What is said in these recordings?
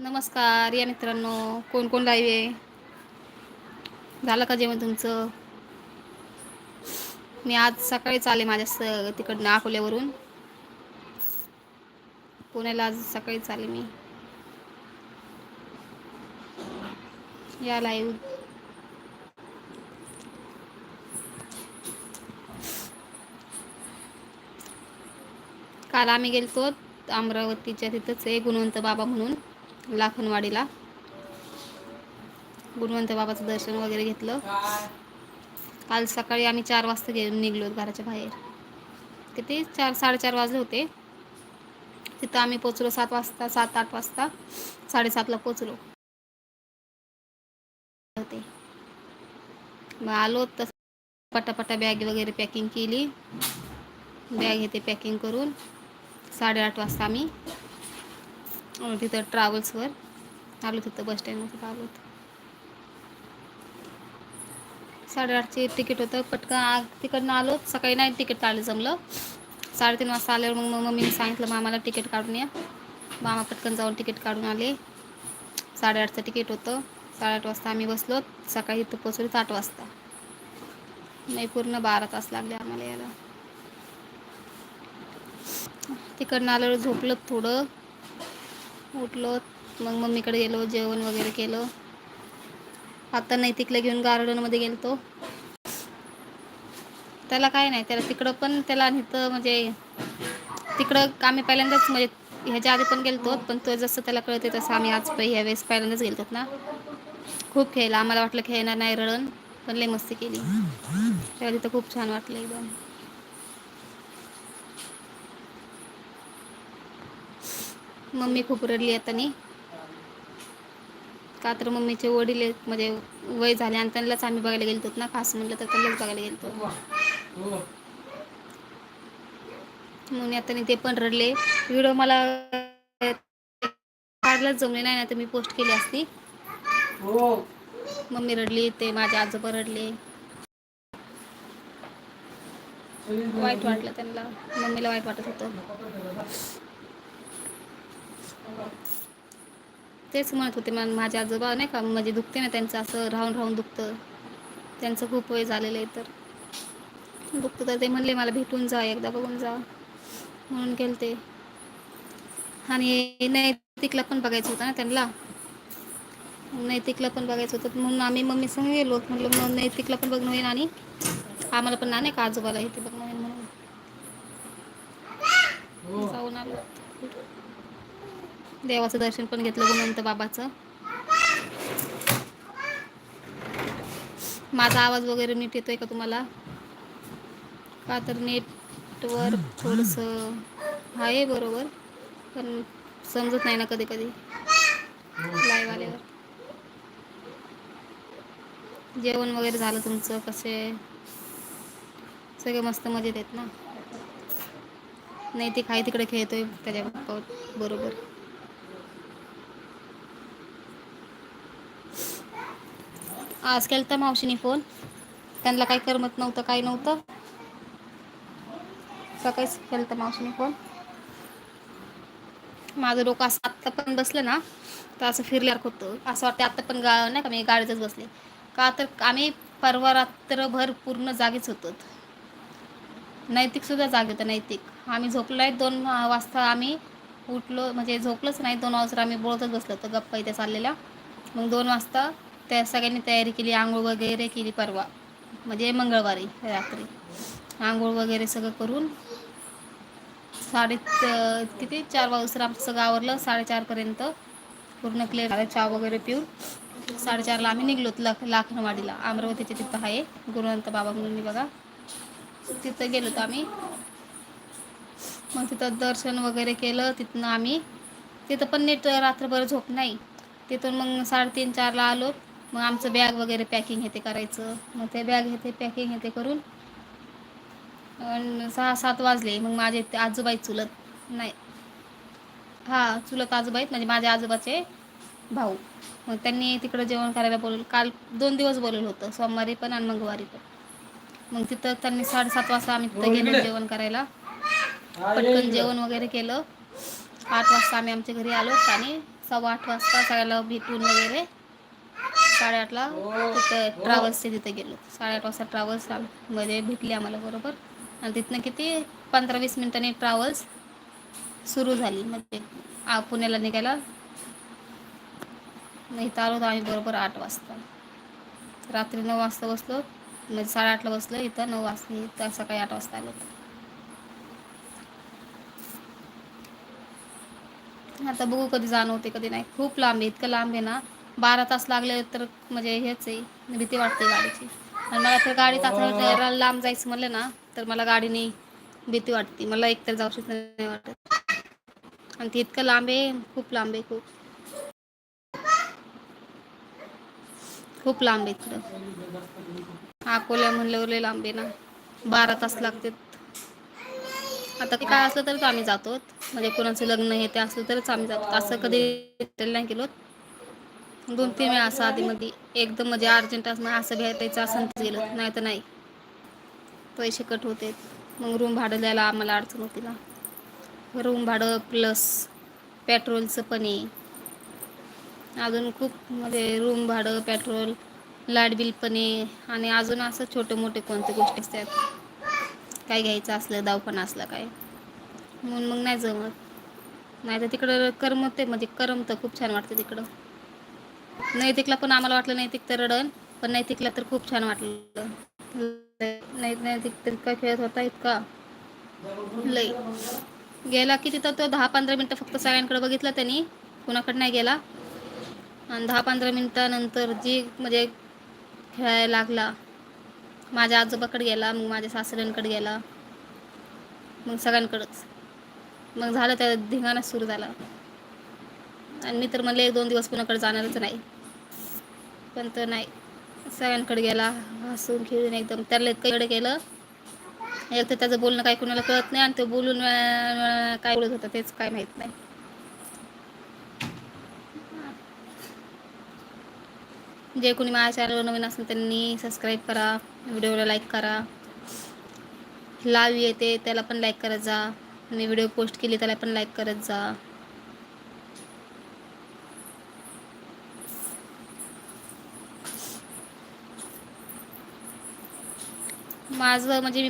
नमस्कार. या मित्रांनो कोण कोण लाईव्ह आहे? झालं का जेवण तुमचं? मी आज सकाळीच आले माझ्या स तिकडनं अकोल्यावरून. पुण्याला आज सकाळीच आले मी. या लाईव्ह काल आम्ही गेलतो अमरावतीच्या तिथंच आहे गुणवंत बाबा म्हणून. लाखनवाडीला. गुणवंत बाबाचं दर्शन वगैरे घेतलं. काल सकाळी आम्ही चार वाजता घेऊन निघलो घराच्या बाहेर. किती? चार साडेचार वाजले होते. तिथं आम्ही पोचलो सात वाजता सात आठ वाजता साडेसातला पोचलो. होते. मग आलो तस पटापटा बॅग वगैरे पॅकिंग केली. बॅग घेते पॅकिंग करून साडेआठ वाजता आम्ही हो, तिथं ट्रॅव्हल्सवर आलो तिथं बस स्टँडमध्ये आलो होतं. साडेआठचे तिकीट होतं. पटकन तिकडनं आलो. सकाळी नाही तिकीट काढलं जमलं. साडेतीन वाजता आल्यावर मग मम्मीने सांगितलं मामाला तिकीट काढून या. मामा पटकन जाऊन तिकीट काढून आले. साडेआठचं तिकीट होतं. साडेआठ वाजता आम्ही बसलो. सकाळी इथं पोचलो आठ वाजता. नाही पूर्ण बारा तास लागले आम्हाला यायला. तिकडनं आल्यावर झोपलं थोडं. उठलो मग मम्मीकडे गेलो जेवण वगैरे केलं. आता नैतिकला घेऊन गार्डनमध्ये गेलतो. त्याला काय नाही त्याला तिकडं पण त्याला इथं म्हणजे तिकडं आम्ही पहिल्यांदाच म्हणजे ह्याच्या आधी पण गेलतो पण तो जसं त्याला कळते तसं आम्ही आज ह्या वेळेस पहिल्यांदाच गेलतो ना. खूप खेळला आम्हाला वाटलं खेळणार नाही रडण पण लई मस्ती केली. तेव्हा तिथं खूप छान वाटलं एकदम. मम्मी खूप रडली आता नाही का तर मम्मीचे वडील म्हणजे वय झाले आणि त्यांनाच आम्ही बघायला गेलो ना खास म्हटलं तर त्यांनाच बघायला गेलो म्हणून आता ते पण रडले. व्हिडिओ मला काढलाच जमले नाही ना तर मी पोस्ट केली असती. मम्मी रडली ते माझे आजोबा रडले. वाईट वाटलं त्यांना. मम्मीला वाईट वाटत होतं. तेच म्हणत होते मग माझे आजोबा नाही का म्हणजे दुखते ना त्यांचं असं राहून राहून दुखतं. त्यांचं खूप वय झालेलं आहे तर. दुखतं तर ते म्हणले मला भेटून जा एकदा बघून जा. म्हणून गेलते. आणि नैतिकला पण बघायचं होतं ना त्यांना. नैतिकला पण बघायचं होतं. म्हणून आम्ही मम्मी संग गेलो. म्हटलं मग नैतिकला पण बघणं होईल आणि आम्हाला पण ना नाही का आजोबाला इथे बघणं होईल म्हणून. जाऊन आलो. देवाचं दर्शन पण घेतलं गुणवंत बाबाचं. माझा आवाज वगैरे नीट येतोय का तुम्हाला? का तर नेटवर्क थोडंसं आहे बरोबर पण समजत नाही ना कधी कधी लाईव्ह आल्यावर. जेवण वगैरे झालं तुमचं? कसे? सगळे मस्त मजेत आहेत ना? नाही ते खाई तिकडे खेळतोय त्याच्या पप्पा बरोबर. आज केलता मावशीने फोन. त्यांना काही करमत नव्हतं काही नव्हतं. सकाळीच केलतं मावशीने फोन. माझं डोकं असं आत्ता पण बसलं ना तर असं फिरल्यासारखं होतं. असं वाटतं आत्ता पण गा नाही का मी गाडीतच बसले. का तर आम्ही परवा रात्रभर पूर्ण जागेच होतो. नैतिकसुद्धा जागे होतं नैतिक. आम्ही झोपलो नाही दोन वाजता आम्ही उठलो म्हणजे झोपलंच नाही दोन वाजता आम्ही बोलतच बसलो होतो गप्पा इथे चाललेल्या. मग दोन वाजता त्या सगळ्यांनी तयारी केली आंघोळ वगैरे केली परवा. म्हणजे मंगळवारी रात्री. आंघोळ वगैरे सगळं करून साडे किती? चार वाजता आमचं सगळं आवरलं साडेचारपर्यंत पूर्ण क्लिअर चहा वगैरे पिऊन साडेचारला आम्ही निघलो लाख लाखनवाडीला. अमरावतीच्या तिथं आहे गुरुवंत बाबा म्हणून बघा. तिथं गेलो होतो आम्ही. मग तिथं दर्शन वगैरे केलं तिथनं आम्ही. तिथं पण नीट रात्रभर झोप नाही. तिथून मग साडेतीन चारला आलो. मग आमचं बॅग वगैरे पॅकिंग हे ते करायचं. मग ते बॅग हे ते पॅकिंग हे ते करून सहा सात वाजले. मग माझे आजोबाई चुलत नाही. हां चुलत आजोबाईत म्हणजे माझ्या आजोबाचे भाऊ. मग त्यांनी तिकडं जेवण करायला बोलवलं. काल दोन दिवस बोलवलं होतं सोमवारी पण आणि मंगळवारी पण. मग तिथं त्यांनी साडेसात वाजता आम्ही तिथं गेलो जेवण करायला. पटकन जेवण वगैरे केलं. आठ वाजता आम्ही आमच्या घरी आलो आणि सव्वा आठ वाजता सगळ्याला भेटून वगैरे साडेआठला तिथं ट्रॅव्हल्सचे तिथे गेलो. साडेआठ वाजता ट्रॅव्हल्समध्ये भेटली आम्हाला बरोबर. आणि तिथनं किती? पंधरा वीस मिनिटांनी ट्रॅव्हल्स सुरू झाली. म्हणजे पुण्याला निघायला नाही इथं आलो होतो आम्ही बरोबर आठ वाजता. रात्री नऊ वाजता बसलो. म्हणजे साडेआठला बसलो. इथं नऊ वाजता इथं सकाळी आठ वाजता आलो. आता बघू कधी जाणं होते कधी नाही. खूप लांब आहे. इतकं लांब आहे ना बारा तास लागले तर म्हणजे हेच आहे भीती वाटते गाडीची. आणि मला तर गाडीत आता लांब जायचं म्हणलं ना तर मला गाडीने भीती वाटते. मला एकतर जाऊ शकत नाही वाटत. आणि ती इतकं लांब आहे खूप लांब आहे खूप. खूप लांब आहे इकडं. अकोल्या म्हणल्यावर लय लांब आहे ना. बारा तास लागतात. आता काय असलं तरच आम्ही जातो म्हणजे कोणाचं लग्न हे ते असलं तरच आम्ही जातो असं कधी नाही गेलो दोन तीन वेळा असं आधीमध्ये. एकदम म्हणजे अर्जंट असं असं भेटायचं असं गेलं. नाही तर नाही. पैसे कट होते. मग रूम भाडं द्यायला आम्हाला अडचण होती ना. रूम भाडं प्लस पेट्रोलचं पण आहे. अजून खूप म्हणजे रूम भाडं पेट्रोल लाइट बिल पण आहे. आणि अजून असं छोटे मोठे कोणते गोष्टी असतात. काय घ्यायचं असलं दवाखाना असलं काय. म्हणून मग नाही जमत. नाही तर तिकडं करमत म्हणजे करमतं. खूप छान वाटतं तिकडं. नैतिकला पण आम्हाला वाटलं नैतिक तर रडण पण नैतिकला तर खूप छान वाटलं. नाही नैतिक तर इतका खेळत होता इतका. लई गेला की तिथं तो दहा पंधरा मिनटं फक्त सगळ्यांकडे बघितलं त्यांनी कुणाकडे नाही गेला. आणि दहा पंधरा मिनटानंतर जी म्हणजे खेळायला लागला माझ्या आजोबाकडे गेला मग माझ्या सासऱ्यांकडे गेला मग सगळ्यांकडंच. मग झालं त्या धिंगाणा सुरू झाला. आणि मी तर म्हणले एक दोन दिवस कुणाकडे जाणारच नाही. पण तर नाही. सगळ्यांकडे गेला हसून खेळून एकदम. त्याला इतकं केलं. एक तर त्याचं बोलणं काही कुणाला कळत नाही आणि ते बोलून काय बोलत होतं तेच काय माहीत नाही. जे कोणी माझ्या चॅनलवर नवीन असेल त्यांनी सबस्क्राईब करा व्हिडिओला लाईक करा. लाईव्ह येते त्याला पण लाईक करत जा. मी व्हिडिओ पोस्ट केली त्याला पण लाईक करत जा. माझं म्हणजे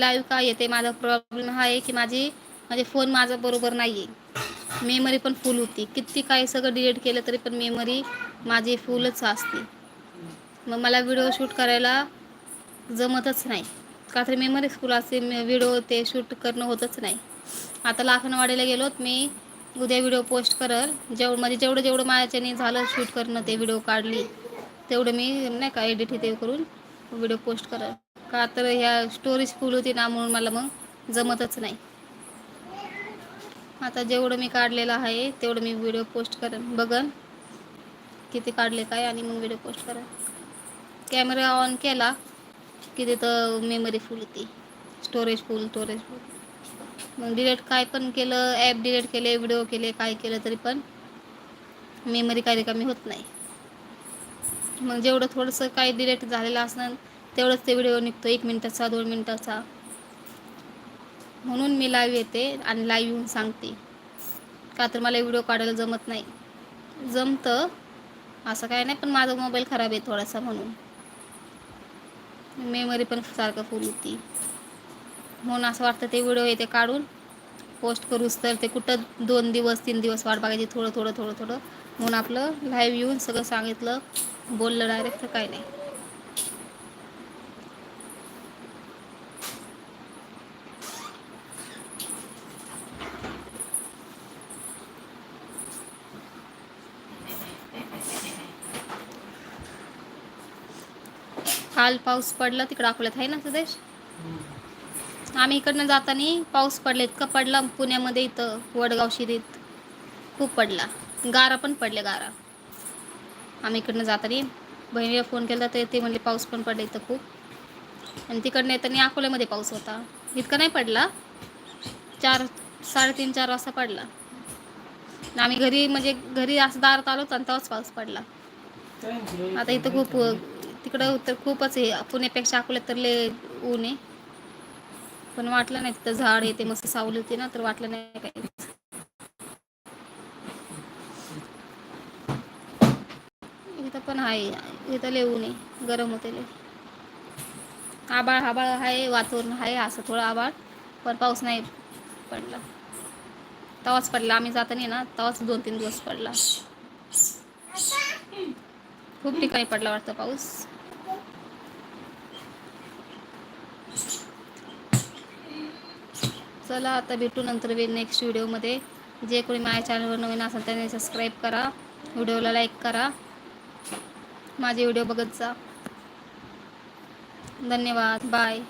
लाईव्ह काय येते माझा प्रॉब्लेम हा आहे की माझी म्हणजे फोन माझा बरोबर नाही आहे मेमरी पण फुल होती. किती काय सगळं डिलीट केलं तरी पण मेमरी माझी फुलच असते. मग मला व्हिडिओ शूट करायला जमतच नाही. का तरी मेमरी फुल असते व्हिडिओ ते शूट करणं होतच नाही. आता लाखनवाडीला गेलोत मी उद्या व्हिडिओ पोस्ट करल. जेवढं म्हणजे जेवढं जेवढं माझ्याने झालं शूट करणं ते व्हिडिओ काढली तेवढं मी नाही का एडिट हे करून व्हिडिओ पोस्ट करल. का तर ह्या स्टोरेज फुल होती ना म्हणून मला मग जमतच नाही. आता जेवढं मी काढलेलं आहे तेवढं मी व्हिडिओ पोस्ट करेन. बघन किती काढले काय आणि मग व्हिडिओ पोस्ट करेन. कॅमेरा ऑन केला की तिथं मेमरी फुल होती. स्टोरेज फुल स्टोरेज फुल मग डिलेट काय पण केलं ॲप डिलेट केले व्हिडिओ केले काय केलं तरी पण मेमरी काय रिकामी होत नाही. मग जेवढं थोडंसं काही डिलेट झालेलं असणार तेवढंच ते व्हिडिओ निघतो एक मिनटाचा दोन मिनटाचा. म्हणून मी लाईव्ह येते आणि लाईव्ह येऊन सांगते. का तर मला व्हिडिओ काढायला जमत नाही. जमतं असं काय नाही पण माझा मोबाईल खराब आहे थोडासा म्हणून. मेमरी पण सारखं फुल होती. म्हणून असं वाटतं ते व्हिडिओ येते काढून पोस्ट करूच तर ते कुठं दोन दिवस तीन दिवस वाट बघायची थोडं थोडं थोडं थोडं. म्हणून आपलं लाईव्ह येऊन सगळं सांगितलं बोललं डायरेक्ट तर काय नाही. काल पाऊस पडला तिकडं अकोल्यात आहे ना सुदेश? आम्ही इकडनं जाताना पाऊस पडला इतका पडला पुण्यामध्ये इथं वडगाव शिरीत. खूप पडला. गारा पण पडले गारा. आम्ही इकडनं जाताना बहिणीला फोन केला तर ते म्हणले पाऊस पण पडला इथं खूप. आणि तिकडनं येताना अकोल्यामध्ये पाऊस होता. इतका नाही पडला. चार साडेतीन चार वाजता पडला. आम्ही घरी म्हणजे घरी असं दारात आलो आणि तेव्हाच पाऊस पडला. आता इथं खूप तिकडं तर खूपच हे पुण्यापेक्षा अकोल्यात तर ले ऊन आहे. पण वाटलं नाही तिथं झाड येते मस्त सावली होती ना तर वाटलं नाही काही. इथं पण आहे इथं लय ऊन आहे. गरम होते ले आबाळ आबाळ आहे वातावरण आहे असं थोडं आबाळ पण पाऊस नाही पडला. तवाच पडला. आम्ही जात नाही ना तवाच दोन तीन दिवस पडला. खूप ठिकाणी पडला वाटतं पाऊस. चला आता भेटू नंतर वेळ नेक्स्ट व्हिडिओमध्ये जे कोणी माझ्या चॅनलवर नवीन असेल त्यांनी सबस्क्राईब करा. व्हिडिओला लाईक करा. माझे व्हिडिओ बघत जा. धन्यवाद. बाय